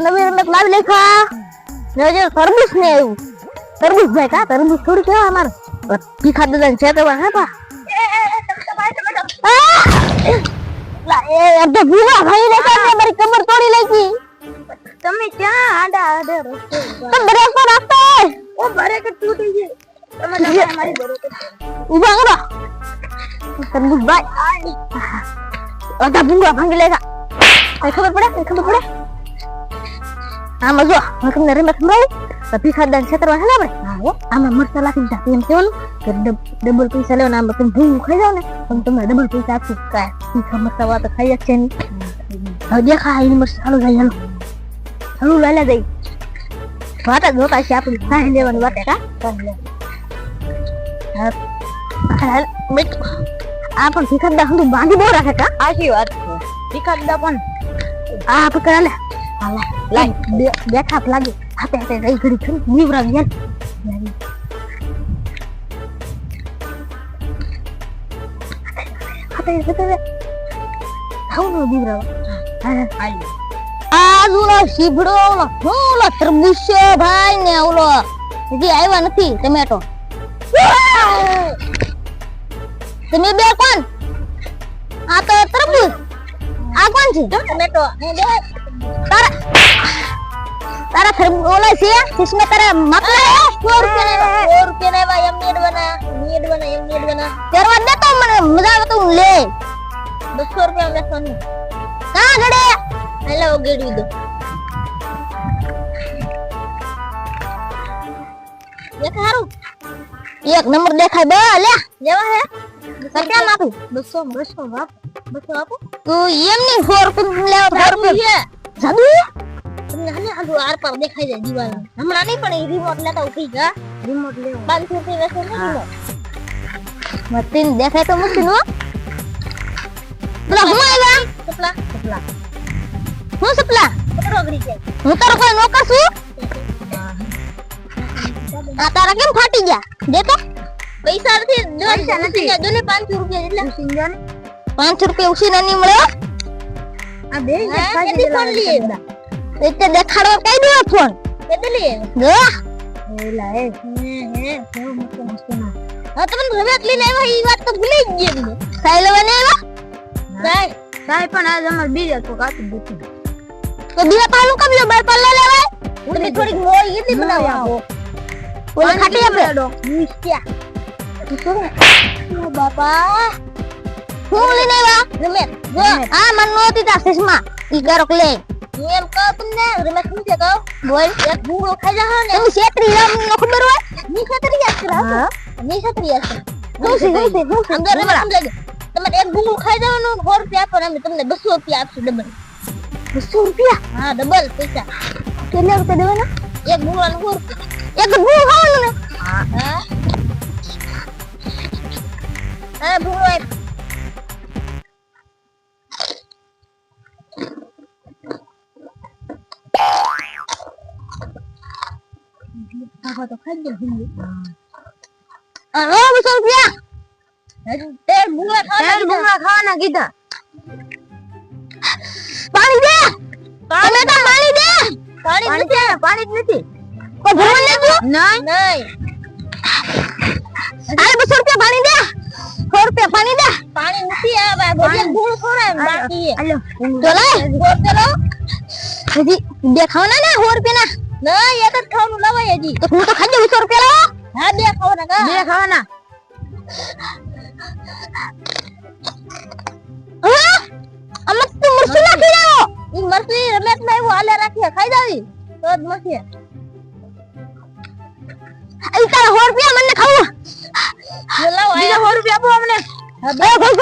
નવી રમત લાવી લેખા ને જે તરબૂચ ને એવું તરબૂચ ભાઈ કા તરબૂચ થોડું કેવા અમાર ભીખા દાદા છે તો હે પા એ અડધો ભૂવા ભાઈ ને કાઢે મારી કમર તોડી નાખી તમે ક્યાં આડા આડે રસ્તે તો બ્રેક પર આપતો ઓ બરે કે તૂટી ગઈ તમે તમે મારી બરોબર ઊભા કરો તરબૂચ ભાઈ અડધા ભૂવા ભાંગી લેગા ખબર પડે ખબર પડે ama zuwa makin dari rimak murai tapi kadang saya terasa apa nah ya ama murtala kan yang ke double pizza leon ama kan bu kaya untuk na double pizza suka di kamar tawa cen kalau dia kaya ini murtala gaya lu lalu lala deh Wata dua kasih apa? bisa ini mana wata kan? Kan. Apa sih kan dah bandi borak kan? Asyik. Ikan dah pun. Apa kerana? વાત છે ભીખાદા પણ આ પકડા લે હાલા લાઈ બે બેઠા લાગે હાથે હાથે કઈ ઘડી ખરી નીવરા ગયા હાથે હાથે આવું નો નીવરા આલી આ ઓલો શીભડો ઓલો હું ઓલો તરબૂચ છે ભાઈ ને ઓલો હજી આવ્યા નથી ટમેટો તમે બે કોણ આ તો તરબૂચ આ કોણ છે ટમેટો તારા તારા થર ઓલા છે? કિસમે તારા મકલા સો રૂપિયા 100 રૂપિયા ભાઈ એમ નેડ બના નેડ બના એમ નેડ બના કરવા દે તો મને મજા આવે તો હું લે. 200 રૂપિયા વેચવાનું. કા ગડે. હેલો ગેડી દો એક હારું. એક નંબર દેખાય બે લે. જેવા હે? કેટલા આપું 200 200 બાપ બસો આપો? તું એમ ની રૂપિયા લેવા સો રૂપિયા છે જાદુ? તમને આડું આર પર દેખાઈ જાય દીવાલ હમણાં નહીં પણ એ રિમોટ લેતા ઉઠી જા રિમોટ લેવો. પાંચસો રૂપિયા ને રિમોટ મતીન દેખાય તો મસ્તી નો પેલા હું આવ્યા? સપલા સપલા. હું સપલા? હું તારો કોઈ નોકર છું? આ તારા કેમ ફાટી ગયા? દે તો. પૈસા નથી પૈસા નથી. દો ને પાંચસો રૂપિયા જેટલા. પાંચ રૂપિયા ઉછીના નહીં મળે આ બે કેટલી ફોન લીએ? એટલે દેખાડો કઈ દો ફોન. કેટલી જો એલા એ. હે હે કેવું મસ્ત મસ્ત ના હા તમે હવે લઈને આવ્યા ઈ વાત તો ભૂલી જ ગઈ મને સાઈ લેવા ને આવ્યા? સાહેબ સાહેબ પણ આજ અમાર બીજા તો કાતું દીધું તો બીજા પાલું કમ લો બાર લેવાય તમે થોડીક બનાવવા ઓલે ખાટી આપણે મિસ્ટિયા બાપા. હું લઈને આવ્યા રમે જો આ મન નોતી તા ચશ્મા ઈ ગારોક લે હું એમ કહું તમને રમે શું છે કહું બોલ એક ભૂંગળો ખાઈ જાહો ને તમે છેતરી લાવ મને ખબર હોયની ખાતરી યાદ કરા હા. ની ખાતરી યાદ કરા હું છે હું છે હું અંદર રમે સમજાય તમારે એક ભૂંગળું ખાઈ જવાનું સો રૂપિયા આપો ને અમે તમને બસો રૂપિયા આપશું ડબલ બસો રૂપિયા હા ડબલ પૈસા કેટલા રૂપિયા દેવાના એક ભૂંગળાનું સો રૂપિયા એક ભૂ ખાવાનું ને હા હા ભૂંગળો ખાવા તો ખાઈ જ ભૂંગળું અરે બસો રૂપિયા. તેર ભૂંગળા ખાવાના કીધા. ખાવાના કીધા. પાણી દે. તમે તો પાણી દે. પાણી નથી પાણી જ નથી. કોઈ ભરવા લેજો નહીં. નહીં અરે બસો રૂપિયા પાણી દે. સો રૂપિયા પાણી દે. પાણી નથી આ ભાઈ ભજીયા ભૂંગળું ખવડાવે ને બાકી છે. તો લાય ગોળ ચલો હજી બે ખાવાના ને સો રૂપિયા નહીં એક જ ખાવાનું લવાય હજી. તો તો ખાઈ દઉં સો રૂપિયા લાવો હા બે ખાવાના બે ખાવાના. આમાં તું મરચું નાખી રહ્યો ઈ મરસી રમેશમાં એવું હાલે રાખીએ. ખાઈ જાવી? તો જ મરસી અહીં તારા સો રૂપિયા મને ખાવું. લાવો બીજા સો રૂપિયા આપો અમને. એ ભાઈ.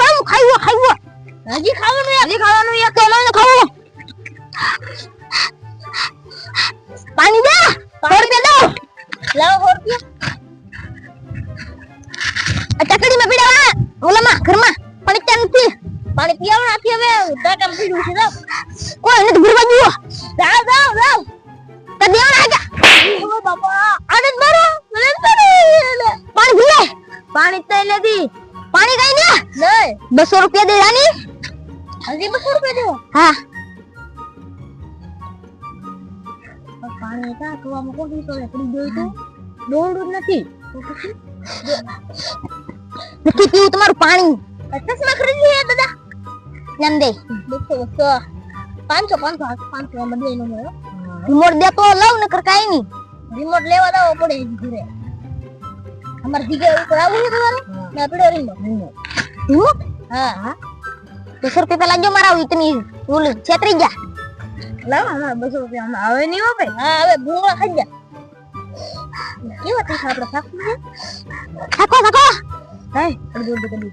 હવે ટાટા પીડું છે જાવ કોઈ નથી ભરવા દીવો જાવ જાવ જાવ તો દેવાના આગા ઓ બાપા આને જ મારો મને જ મારો પાણી ભીલે પાણી તો નથી પાણી કઈ દે નહીં બસો રૂપિયા દે રાની હજી બસો રૂપિયા દેવો હા પાણી કા કવામાં કોણ તો પડી ગયું તો દોડું જ નથી તો પછી નથી પીવું તમારું પાણી નામ દે બસો બસો પાંચસો પાંચસો પાંચસો માં બધે એનું મળ્યો રિમોટ દે તો લવ નકર કાઈ નહીં રિમોટ લેવા દાવો પડે હજી ઘરે અમારે જગ્યા ઉપર આવું છે તમારે ના પડ્યો રિમોટ રિમોટ હા હા બસો રૂપિયા પેલા જો મારા ઇતની ઓલું છેતરી ગયા લાવો અમારે બસો રૂપિયા આમાં હવે નહીં હોય હા હવે ભૂંગળા ખાઈ જા કેવા તીખા આપણે શાકું છે થાકો થાકો હાય અડધું અડધું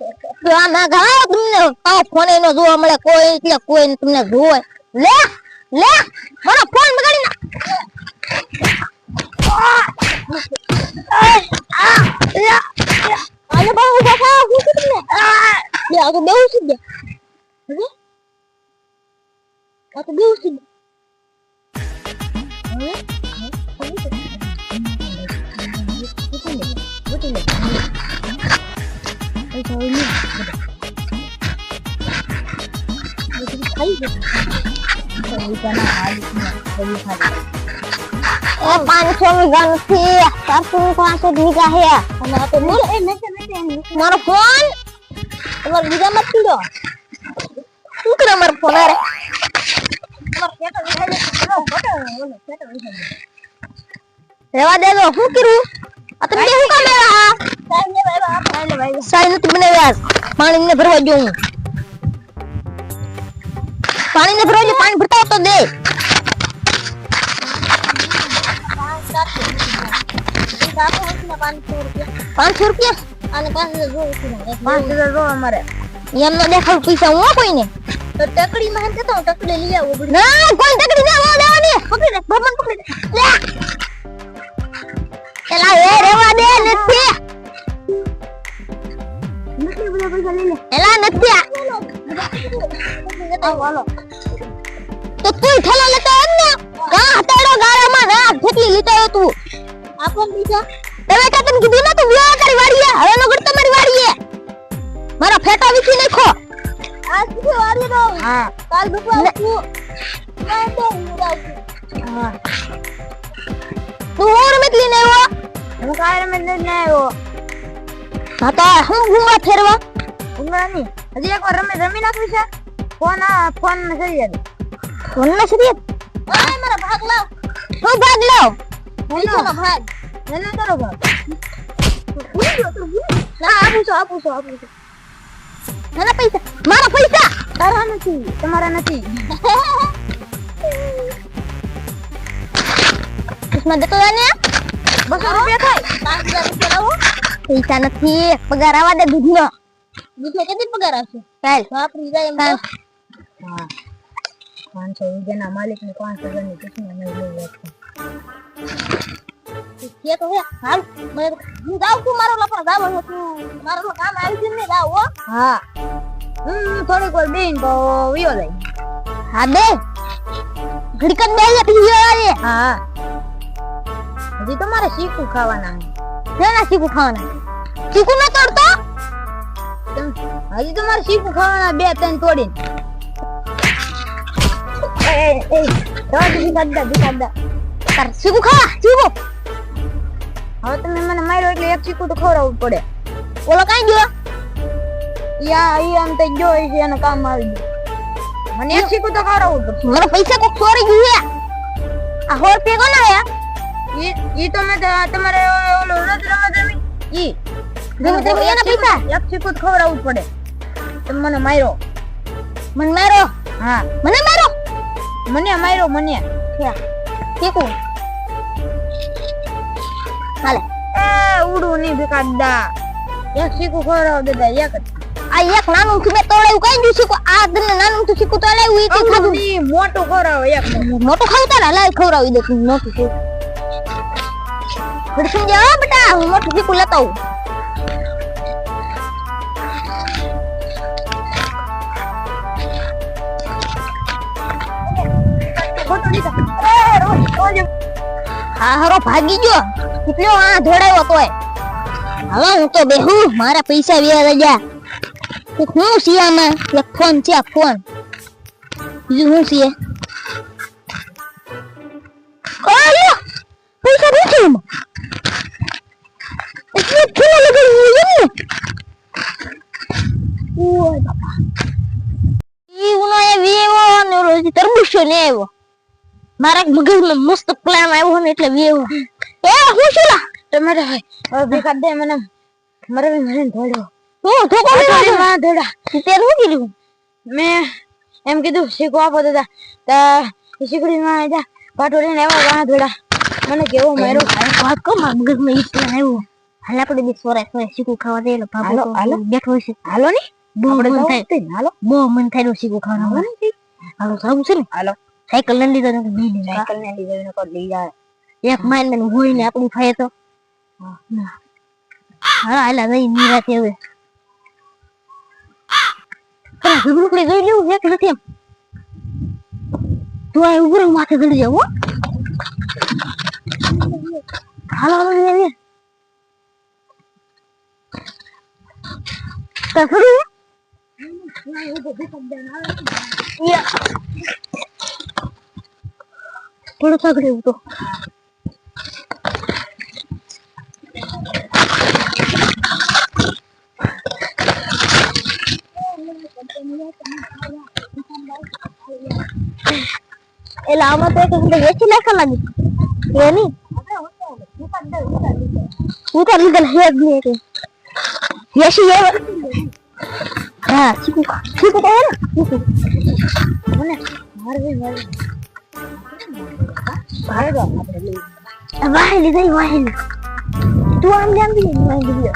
આમાં ગાઓ તમને આ ફોન એનો જોવા મળે, કોઈ એટલે કોઈ તમને જોવે. લે લે, મારો ફોન બગાડી ના આલે બહુ બાપા હું કે તમને. બે આ તો બેઉ છે Ya. Dong. Lewat deh lo, hukiru. Atau dia hukum merah. દે સાઈ નથી બનાવ્યા પાણી ને ભરવા હું. પાણી ને ભરવા જો પાણી ભરતા તો દે. પાંચસો રૂપિયા? અને પાંચ હજાર પાંચ હજાર જો અમારે. એમ ન દેખાવ પૈસા હું કોઈને? તો ટકડી માં જતો હું ટકડી લઈ આવું ના કોઈ તકડી ના આવો દેવા દે પકડી દે ભમન પકડી દે એલા એ રેવા દે નથી. એલા નથી આ. આવો હાલો તો તું ઠેલો લેતો હોત ને કા હતાડો ગાળામાં ના જેટલી લીધો હોય તું આપો બીજા તમે કા તને કીધું ને તું વ્યાહ કરી વાડીએ હવે નો ગડ તમારી વાડીએ મારો ફેટો વીખી નાખો આ સુધી વાળી દો હા કાલ બપોર હું ના દે હું આવશું હા તું હું રમત લઈને આવ્યો હું કાલ રમે લઈને આવ્યો હા તો હું ઘૂમવા ફેરવા ઉંગરાની હજી એકવાર રમે રમી નાખ્યું છે ફોન આ ફોન ને સરી જાય ફોન ના શરીયત ઓય મારા ભાગ લાવ હું ભાગ લઉં પૈસાનો ભાગ એને કરો ભાગ ભૂલી ગયો તું ભૂલી ના આપું છું આપું છું આપું છું મારા પૈસા મારા પૈસા તારા નથી તમારા નથી ઉસમાં દેતો જાને બસો રૂપિયા થાય પાંચ હજાર રૂપિયા લાવો પૈસા નથી પગાર આવા દે દૂધનો દૂધનો કેટલી પગાર આવશે? ચાલ. વાપરી જાય એમ હા. પાંચસો વીઘાના માલિક ને પાંચ હજારની કિસ્મત નહીં લઈ કે તો હે હાલ. મને હું જાઉં છું મારો લપડા જાવ છું. મારો તો કામ આવી છે ને જાવ હો. હા. હું થોડીક વાર બેન તો વિયો જાય હા દે ઘડીક જ બેહી પછી આવે હા. હજી તમારે શીખું ખાવાના ના ના શીખું ખાવાના શીખું ના તોડતો? હજી તમારે શીખું ખાવાના બે ત્રણ તોડીને શીખું ખાવા? શીખું હવે તમે મને માર્યો એટલે એક શીખું તો ખવડાવવું પડે. ઓલો કઈ ગયો? યા ઈ આમ તો ગયો છે એને કામ આવી ગયું. મને એક શીખું તો ખવડાવવું પડશે. મને પૈસા કોક ચોરી ગયું આ હોર રૂપિયા ના યા ઈ ઈ તો મેં તમારે ઓલો રદ રમત રમી? ઈ રમત રમી એના પૈસા? એક શીખું ખવડાવવું પડે. તમે મને માર્યો. મને મારો હા. મને મારો મને માર્યો મને. કેકુ હાલે. એ ઉડું નહીં ભીકાદા એક ખવડાવ દેતા એક આ એક નાનું થી મેં તોડાયું કઈ દઉં શીખું. આ તને નાનું થી શીખું તોડાયું ખાધું. મોટું ખવડાવો એક મોટું ખાવું ને લાય ખવડાવી દે મોટું ઘડી સમજ્યા બેટા હું મોટું શીખું લેતા આવું. હારો ભાગી ગયો કેટલો આ ધોડાયો તોય. હવે હું તો બેહુ, મારા પૈસા વ્યા ગયા હું સિયામાં એક ફોન છે આ ફોન? બીજું હું સિયે પૈસા ઓય ઈ ઉનો એ વેવો રોજ તરબૂચો આવ્યો. મારા મગજમાં મસ્ત પ્લાન આવ્યો ને એટલે વેવો એ હું શું લા? તમારે હવે ભીકાદા મને મરે મને ધોડ્યો તો ધોકો પાટોળી માં માં ધોડા તે હું કીધું? મે એમ કીધું શીખો આપો દાદા. તા શીખડી માં આજા પાટો લઈને આવ્યા વાહ ધોડા મને કેવો માર્યો? વાત કહું મારા મગજમાં ઈ પ્લાન આવ્યો. હાલ આપણે બી સોરે સોરે શીખું ખાવા દે બાબુ હાલો, હાલો. બેઠો છે હાલો ને? બહુ મન થાય. હાલો. બહુ મન થાય શીખું ખાવાનું. હાલો સારું છે ને. હાલો. સાયકલ લઈ લીધો ને લઈ ને સાયકલ ને લીધે એને કોઈ લઈ જાય એક માઇલ ને હોય ને આપણું ફાય તો. હા. હાલા નહીં નિરાતે હવે. પણ ઝઘડુકડી જોઈ લેવું એક નથી એમ? તું આ ઊભો માથે ચડી જાવ હો. હાલો હાલો લે લે તો થોડું સગડે એવું તો એટલે આમાં તો એક વેચી નાખવા લાગી એ નહીં ઉતાર લીધેલ હે જ નહીં એટલે વેચી હા શીખું શીખું તો હે ને શીખું મને મારે വാഹിലിതായി വാഹിലി തുവാൻ ഞാൻ വാഹിലിയ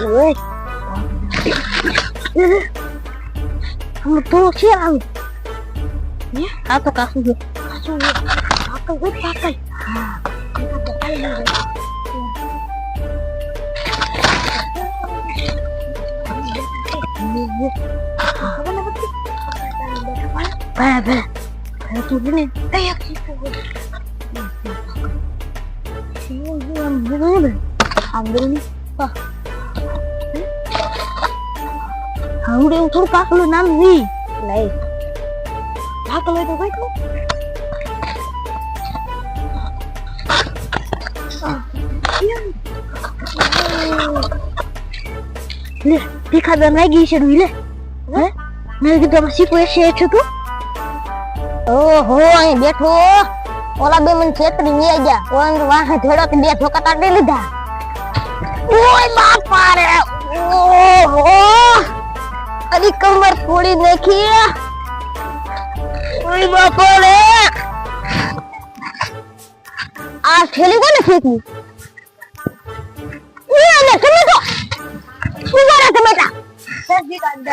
Ui. Một tô kia. Nhé, áo tao cả không được cái pakai. Apa nama tu? Ba ba. Kalau tu ni, ayah kita. Siapa yang mana? Ambil ni. Ah. Hau dia utur kak lu nanti. Lai. Kak lu itu baik tu. લે દેખાતા લાગી છે લે હે મેં કીધું આમાં શીખવે છે છે તું ઓહો અહીં બેઠો ઓલા બે મને છેતરી વી ગયા ઓન વાહે ધોડો કે બે ધોકા કાઢી લીધા ઓય બાપા રે ઓહો અડી કમર ફોડી નાખી ઓય બાપા રે આ ઠેલી કોને ફેંકી એ ને તમે તો ઉભા રહો ટમેટા સબ્જી કાઢ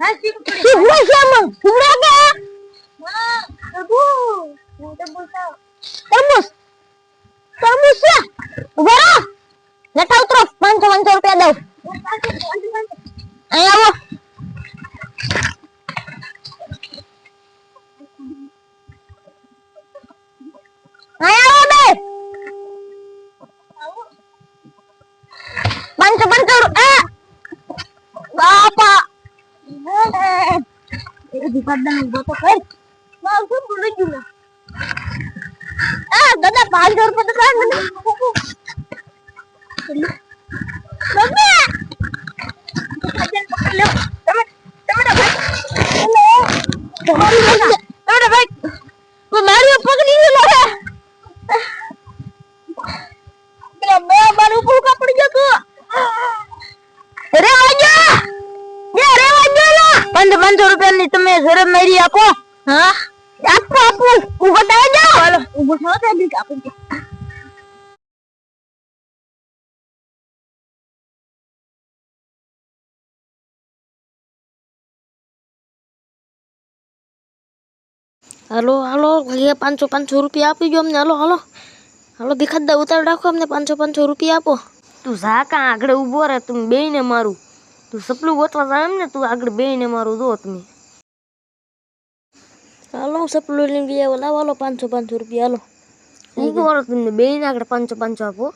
હા શીખું છે આમાં? શીખવા કે હા પ્રભુ હું તો બોલતા તરબૂચ તરબૂચ છે ઊભા રહો લેતા ઉતરો પાંચસો પાંચસો રૂપિયા દઉં અહીં આવો અહીં આવો બે પાંચસો પાંચસો રૂપિયા બાપા પડદાનો ઊભો તો કર મારું શું ભૂલી ગયું આ દાદા પાંચસો રૂપિયા તો કાઢ મને મમ્મી તમે તમે તમારી ઉભો થયો તો દીક આપો હાલો હાલો ભૈયા પાંચસો પાંચસો રૂપિયા આપી દો અમને હાલો હાલો હાલો ભીખાદા ઉતાર રાખો અમને પાંચસો પાંચસો રૂપિયા આપો તું જા કાં આગળ ઊભો રહે તું બેયને મારું તું સપલું ગોતવા જાય એમ ને તું આગળ બેયને મારું દો તમે હાલો હું સપલું લઈને ગયા આવો લાવો હાલો પાંચસો પાંચસો રૂપિયા હાલો આગળ પાંચસો પાંચસો આપો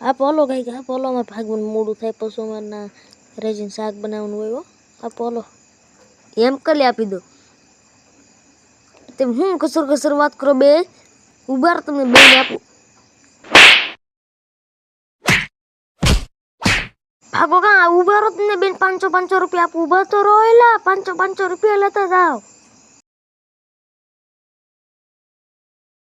આપો હાલો કઈ આપો હાલો અમારે ભાગવાનું મોડું થાય પછી અમારે ના શાક બનાવવાનું હોય હો આપો હાલો એમ કરી આપી દો તેમ હું કસર કસર વાત કરો બે ઉભાર તમને બે આપું ભાગો કા ઊભા રહો તમને બેન પાંચસો પાંચસો રૂપિયા આપું ઊભા તો રોયલા પાંચો પાંચસો પાંચસો રૂપિયા લેતા જાઓ